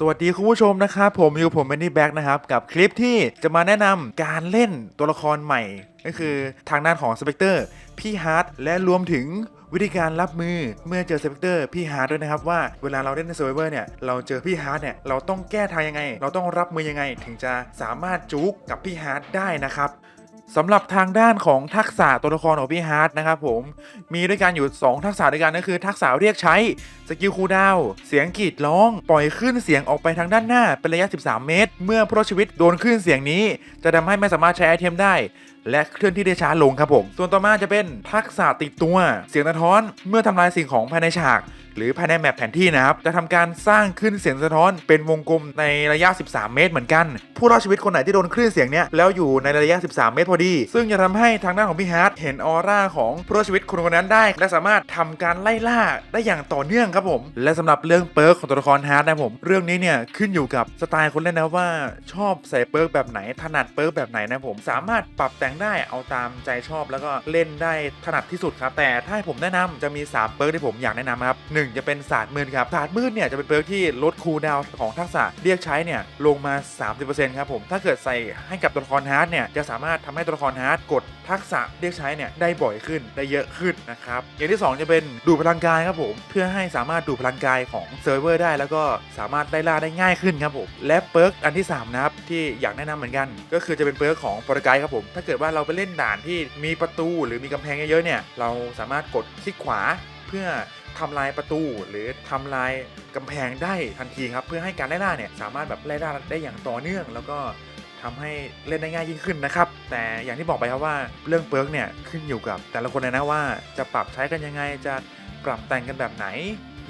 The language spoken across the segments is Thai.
สวัสดีคุณผู้ชมนะครับ ผมอยู่ผมแมนนี่แบ็กนะครับ กับคลิปที่จะมาแนะนำการเล่นตัวละครใหม่ ก็คือทางด้านของสเปกเตอร์พี่ฮาร์ดและรวมถึงวิธีการรับมือเมื่อเจอสเปกเตอร์พี่ฮาร์ดด้วยนะครับว่าเวลาเราเล่นในเซ r ร์เวอร์เนี่ยเราเจอพี่ฮาร์ดเนี่ยเราต้องแก้ทางยังไง เราต้องรับมือยังไง ถึงจะสามารถจุกกับพี่ฮาร์ดได้นะครับ สำหรับทางด้านของทักษะตัวละครของพี่ฮาร์ดนะครับผมมีด้วยกันอยู่ 2 ทักษะด้วยกันก็คือ ทักษะเรียกใช้สกิลคูดาวเสียงกรีดร้อง ปล่อยขึ้นเสียงออกไปทางด้านหน้าเป็นระยะ 13 เมตร เมื่อผู้รอดชีวิตโดนขึ้นเสียงนี้ จะทำให้ไม่สามารถใช้ไอเทมได้ และเคลื่อนที่ได้ช้าลงครับผม ส่วนต่อมาจะเป็นทักษะติดตัว เสียงสะท้อนเมื่อทำลายสิ่งของภายในฉาก หรือภายในแมปแผนที่นะครับ จะทำการสร้างขึ้นเสียงสะท้อนเป็นวงกลมในระยะ 13 เมตรเหมือนกัน ผู้รอดชีวิตคนไหนที่โดนคลื่นเสียงเนี้ยแล้วอยู่ในระยะ 13 เมตรพอดี ซึ่งจะทำให้ทางด้านของพี่ฮาร์ดเห็นออร่าของผู้รอดชีวิตคนคนนั้นได้ และสามารถทำการไล่ล่าได้อย่างต่อเนื่องครับผม และสำหรับเรื่องเปิร์กของตัวละครฮาร์ดนะผม เรื่องนี้เนี่ยขึ้นอยู่กับสไตล์คนเล่นนะว่าชอบใส่เปิร์กแบบไหนถนัดเปิร์กแบบไหนนะผมสามารถปรับแต่งได้เอาตามใจชอบ แล้วก็เล่นได้ถนัดที่สุดครับแต่ถ้าให้ผมแนะนำจะมี 3 เปิร์กที่ผมอยากแนะนำครับหนึ่งจะเป็นศาสตร์มืดครับศาสตร์มืดเนี่ยจะเป็นเปิร์กที่ลดคูลดาวของทักษะเรียกใช้เนี่ยลงมา 30%ครับผมถ้าเกิดใส่ให้กับตัวละครฮาร์ดเนี่ยจะสามารถทำให้ตัวละครฮาร์ดกดทักษะเรียกใช้เนี่ยได้บ่อยขึ้นได้เยอะขึ้นนะครับอย่างที่ 2 จะเป็นดูพลังกายครับผมเพื่อให้สามารถดูพลังกายของเซิร์ฟเวอร์ได้ แล้วก็สามารถไล่ล่าได้ง่ายขึ้นครับผมและเปิร์กอันที่ 3 นะครับ ที่อยากแนะนำเหมือนกัน ก็คือจะเป็นเปิร์กของโปรไกด์ครับผมถ้าเกิดว่าเราไปเล่นด่านที่มีประตูหรือมีกำแพงเยอะๆเนี่ยเราสามารถกดคลิกขวาเพื่อ ทำลายประตูหรือทำลายกำแพงได้ทันทีครับ เพื่อให้การไล่ล่าเนี่ยสามารถแบบไล่ล่าได้อย่างต่อเนื่อง แล้วก็ทำให้เล่นได้ง่ายยิ่งขึ้นนะครับ แต่อย่างที่บอกไปครับว่าเรื่องเปิร์กเนี่ยขึ้นอยู่กับ แต่ละคนเลยนะว่าจะปรับใช้กันยังไงจะปรับแต่งกันแบบไหน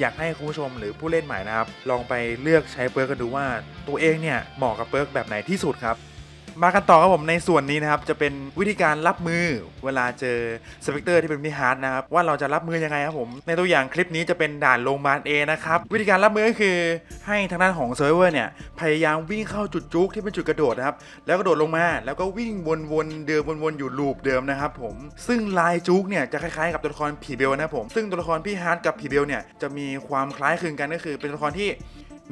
อยากให้คุณผู้ชมหรือผู้เล่นใหม่นะครับ ลองไปเลือกใช้เปิร์กกันดูว่าตัวเองเนี่ยเหมาะกับเปิร์กแบบไหนที่สุดครับ มากันต่อครับผมในส่วนนี้นะครับจะเป็นวิธีการรับมือเวลาเจอสเปกเตอร์ที่เป็นมิฮาร์ดนะครับว่าเราจะรับมือยังไงครับผมในตัวอย่างคลิปนี้จะเป็นด่านโรงพยาบาลเอนะครับวิธีการรับมือก็คือให้ทางด้านของเซิร์ฟเวอร์เนี่ยพยายามวิ่งเข้าจุดจุกที่เป็นจุดกระโดดนะครับแล้วกระโดดลงมาแล้วก็วิ่งวนๆเดิมวนๆอยู่ลูปเดิมนะครับผมซึ่งลายจุกเนี่ยจะคล้ายๆกับตัวละครผีเบลนะผมซึ่งตัวละครพี่ฮาร์ดกับผีเบลเนี่ยจะมีความคล้ายคลึงกันก็คือเป็นตัวละครที่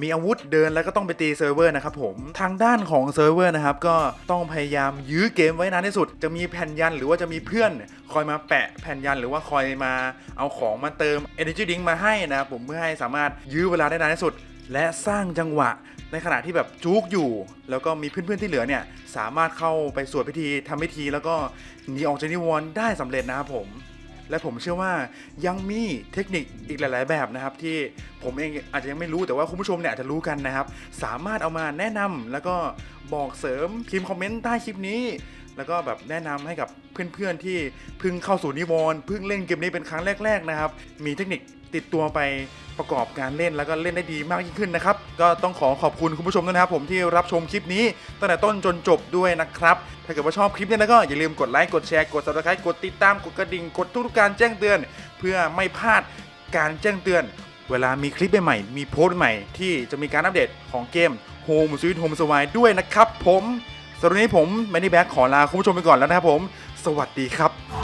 มีอาวุธเดินแล้วก็ต้องไปตีเซิร์ฟเวอร์นะครับผมทางด้านของเซิร์ฟเวอร์นะครับก็ต้องพยายามยื้อเกมไว้นานที่สุด จะมีแผ่นยันหรือว่าจะมีเพื่อน คอยมาแปะแผ่นยันหรือว่าคอยมาเอาของมาเติม Energy Drink มาให้นะครับผมเพื่อให้สามารถยื้อเวลาได้นานที่สุด และสร้างจังหวะในขณะที่แบบจุกอยู่ แล้วก็มีเพื่อนๆที่เหลือเนี่ยสามารถเข้าไปสวดพิธีทำพิธี แล้วก็หนีออกจากนิวรณ์ได้สำเร็จนะครับผม และผมเชื่อว่ายังมีเทคนิคอีกหลาย ๆ แบบนะครับ ที่ผมเองอาจจะยังไม่รู้แต่ว่าคุณผู้ชมเนี่ยอาจจะรู้กันนะครับ สามารถเอามาแนะนำแล้วก็บอกเสริมพิมพ์คอมเมนต์ใต้คลิปนี้ แล้วก็แบบแนะนำให้กับเพื่อนๆที่เพิ่งเข้าสู่นิวรณ์เพิ่งเล่นเกมนี้เป็นครั้งแรก ๆนะครับ มีเทคนิคติดตัวไปประกอบการเล่นแล้วก็เล่นได้ดีมากยิ่งขึ้นนะครับ ก็ต้องขอขอบคุณคุณผู้ชมด้วยนะครับ ผมที่รับชมคลิปนี้ตั้งแต่ต้นจนจบด้วยนะครับ ถ้าเกิดว่าชอบคลิปนี้แล้วก็อย่าลืมกดไลค์กดแชร์กด subscribe กดติดตามกดกระดิ่งกดทุกๆการแจ้งเตือน เพื่อไม่พลาดการแจ้งเตือน เวลามีคลิปใหม่ๆมีโพสต์ใหม่ที่จะมีการอัปเดตของเกม Home Sweet Home s w i ด้วยนะครับผม สำหรับวันนี้ผมแมนนี่แบ็คขอลาคุณผู้ชมไปก่อนแล้วนะครับผม สวัสดีครับ